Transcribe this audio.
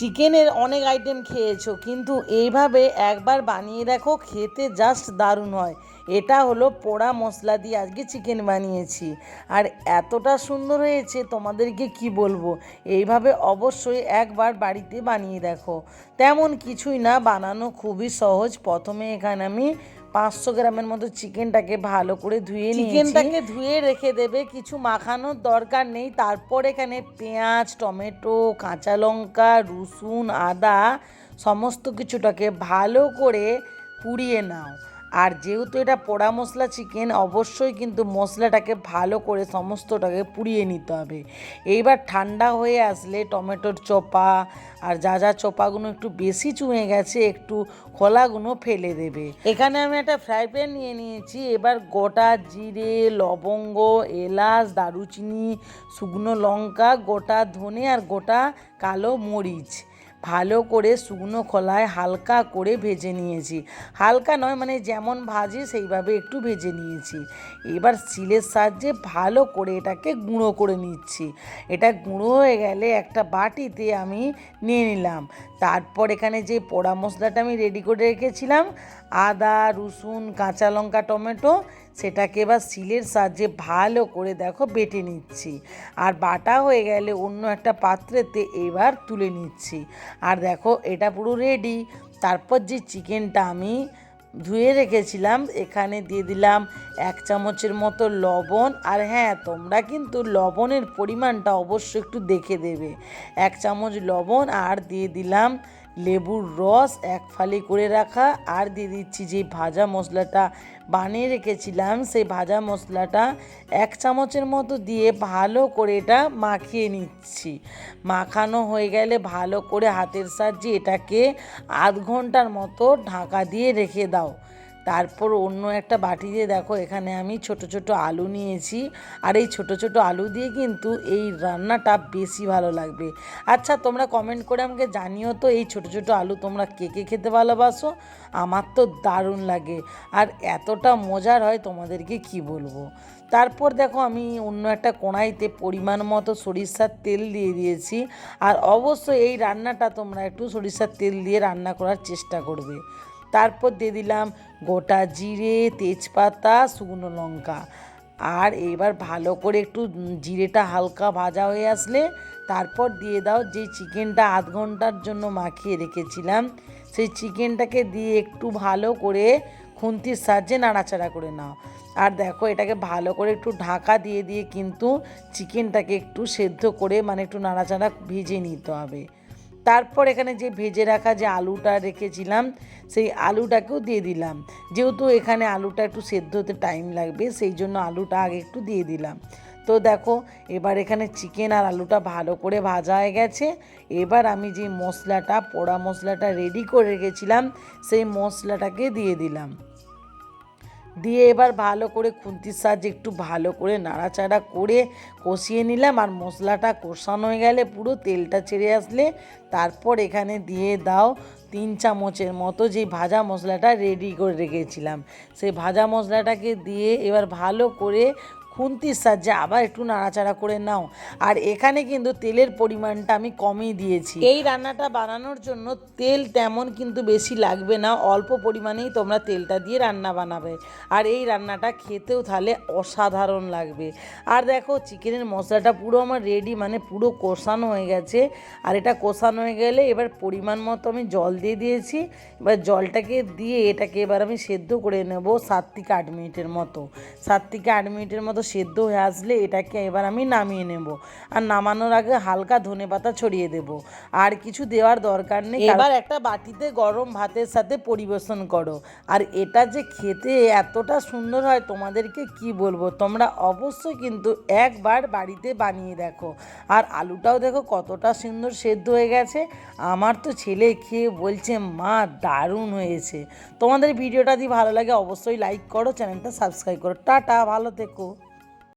চিকেনের অনেক আইটেম খেয়েছো, কিন্তু এইভাবে একবার বানিয়ে দেখো, খেতে জাস্ট দারুণ হয়। এটা হলো পোড়া মশলা দিয়ে আজকে চিকেন বানিয়েছি। আর এতটা সুন্দর হয়েছে, তোমাদেরকে কি বলব? এইভাবে অবশ্যই একবার বাড়িতে বানিয়ে দেখো। তেমন কিছুই না, বানানো খুবই সহজ। প্রথমে এখানে আমি পাঁচশো গ্রামের মতো চিকেনটাকে ভালো করে ধুয়ে চিকেনটাকে ধুয়ে রেখে দেবে, কিছু মাখানোর দরকার নেই। তারপর এখানে পেঁয়াজ, টমেটো, কাঁচা লঙ্কা, রসুন, আদা, সমস্ত কিছুটাকে ভালো করে পুড়িয়ে নাও। আর যেহেতু এটা পোড়া মশলা চিকেন, অবশ্যই কিন্তু মশলাটাকে ভালো করে সমস্তটাকে পুড়িয়ে নিতে হবে। এইবার ঠান্ডা হয়ে আসলে টমেটোর চোপা আর যা যা চোপাগুলো একটু বেশি চুঁয়ে গেছে, একটু খোলাগুলো ফেলে দেবে। এখানে আমি একটা ফ্রাই প্যান নিয়ে নিয়েছি। এবার গোটা জিরে, লবঙ্গ, এলাচ, দারুচিনি, শুকনো লঙ্কা, গোটা ধনে আর গোটা কালো মরিচ। ভালো করে শুকনো খোলায় হালকা করে ভেজে নিয়েছি। হালকা নয় মানে যেমন ভাজি সেইভাবে একটু ভেজে নিয়েছি। এবার শিলের সাহায্যে ভালো করে এটাকে গুঁড়ো করে নিচ্ছি। এটা গুঁড়ো হয়ে গেলে একটা বাটিতে আমি নিয়ে নিলাম। তারপর এখানে যে পোড়া মশলাটা আমি রেডি করে রেখেছিলাম, আদা, রসুন, কাঁচা লঙ্কা, টমেটো সেটাকে এবার শিলের সাহায্যে ভালো করে দেখো বেটে নিচ্ছি। আর বাটা হয়ে গেলে অন্য একটা পাত্রেতে এবার তুলে নিচ্ছি। আর দেখো এটা পুরো রেডি তারপর যে চিকেনটা আমি ধুয়ে রেখেছিলাম, এখানে দিয়ে দিলাম এক চামচের মতো লবণ। আর হ্যাঁ তোমরা কিন্তু লবণের পরিমাণটা অবশ্যই একটু দেখে দেবে। এক চামচ লবণ আর দিয়ে দিলাম লেবুর রস এক ফালি করে রাখা। আর দিয়ে দিচ্ছি যে ভাজা মশলাটা। বানিয়ে রেখেছিলাম সেই ভাজা মশলাটা। এক চামচের মতো দিয়ে ভালো করে এটা মাখিয়ে নিচ্ছি। মাখানো হয়ে গেলে ভালো করে হাতের সাহায্যে এটাকে আধ ঘণ্টার মতো ঢাকা দিয়ে রেখে দাও। তারপর অন্য একটা বাটি দিয়ে দেখো, এখানে আমি ছোট ছোট আলু নিয়েছি। আর এই ছোট ছোট আলু দিয়ে কিন্তু এই রান্নাটা বেশি ভালো লাগবে। আচ্ছা তোমরা কমেন্ট করে আমাকে জানিও তো, এই ছোট ছোট আলু তোমরা কে কে খেতে ভালোবাসো? আমার তো দারুণ লাগে। আর এতটা মজার হয় তোমাদেরকে কি বলব? তারপর দেখো, আমি অন্য একটা কড়াইতে পরিমাণ মতো সরিষার তেল দিয়ে দিয়েছি। আর অবশ্যই এই রান্নাটা তোমরা একটু সরিষার তেল দিয়ে রান্না করার চেষ্টা করবে। তারপর দিয়ে দিলাম গোটা জিরে, তেজপাতা, শুকনো লঙ্কা। আর এবার ভালো করে একটু জিরেটা হালকা ভাজা হয়ে আসলে তারপর দিয়ে দাও যে চিকেনটা আধ ঘণ্টার জন্য মাখিয়ে রেখেছিলাম, সেই চিকেনটাকে দিয়ে একটু ভালো করে খুন্তির সাহায্যে নাড়াচাড়া করে নাও। আর দেখো এটাকে ভালো করে একটু ঢাকা দিয়ে দিয়ে কিন্তু চিকেনটাকে একটু সেদ্ধ করে মানে একটু নাড়াচাড়া ভেজে নিতে হবে। তারপর এখানে যে ভেজে রাখা যে আলুটা রেখেছিলাম, সেই আলুটাকেও দিয়ে দিলাম। যেহেতু এখানে আলুটা একটু সেদ্ধ হতে টাইম লাগবে, সেই জন্য আলুটা আগে একটু দিয়ে দিলাম। তো দেখো, এবার এখানে চিকেন আর আলুটা ভালো করে ভাজা হয়ে গেছে। এবার আমি যে মশলাটা, পোড়া মশলাটা রেডি করে রেখেছিলাম, সেই মশলাটাকে দিয়ে দিলাম। দিয়ে এবার ভালো করে খুন্তির সাহায্যে একটু ভালো করে নাড়াচাড়া করে কষিয়ে নিলাম আর মশলাটা কষানো হয়ে গেলে পুরো তেলটা ছেড়ে আসলে তারপর এখানে দিয়ে দাও তিন চামচের মতো যে ভাজা মশলাটা রেডি করে রেখেছিলাম। সেই ভাজা মশলাটাকে দিয়ে এবার ভালো করে খুন্তির সাহায্যে আবার একটু নাড়াচাড়া করে নাও। আর এখানে কিন্তু তেলের পরিমাণটা আমি কমই দিয়েছি। এই রান্নাটা বানানোর জন্য তেল তেমন কিন্তু বেশি লাগবে না, অল্প পরিমাণেই তোমরা তেলটা দিয়ে রান্না বানাবে। আর এই রান্নাটা খেতেও তাহলে অসাধারণ লাগবে। আর দেখো, চিকেনের মশলাটা পুরো আমার রেডি মানে পুরো কষানো হয়ে গেছে। আর এটা কষানো হয়ে গেলে এবার পরিমাণ মতো আমি জল দিয়ে দিয়েছি। এবার জলটাকে দিয়ে এটাকে এবার আমি সেদ্ধ করে নেব সাত থেকে আট মিনিটের মতো। সাত থেকে আট মিনিটের মতো সেদ্ধ হয়ে আসলে এটাকে এবার আমি নামিয়ে নেব। আর নামানোর আগে হালকা ধনে পাতা ছড়িয়ে দেব। আর কিছু দেওয়ার দরকার নেই এবার একটা বাটিতে গরম ভাতের সাথে পরিবেশন করো। আর এটা যে খেতে এতটা সুন্দর হয়, তোমাদেরকে কি বলব? তোমরা অবশ্যই কিন্তু একবার বাড়িতে বানিয়ে দেখো। আর আলুটাও দেখো কতটা সুন্দর সেদ্ধ হয়ে গেছে। আমার তো ছেলে খেয়ে বলছে, মা, দারুণ হয়েছে। তোমাদের ভিডিওটা যদি ভালো লাগে, অবশ্যই লাইক করো, চ্যানেলটা সাবস্ক্রাইব করো। টাটা, ভালো থেকো।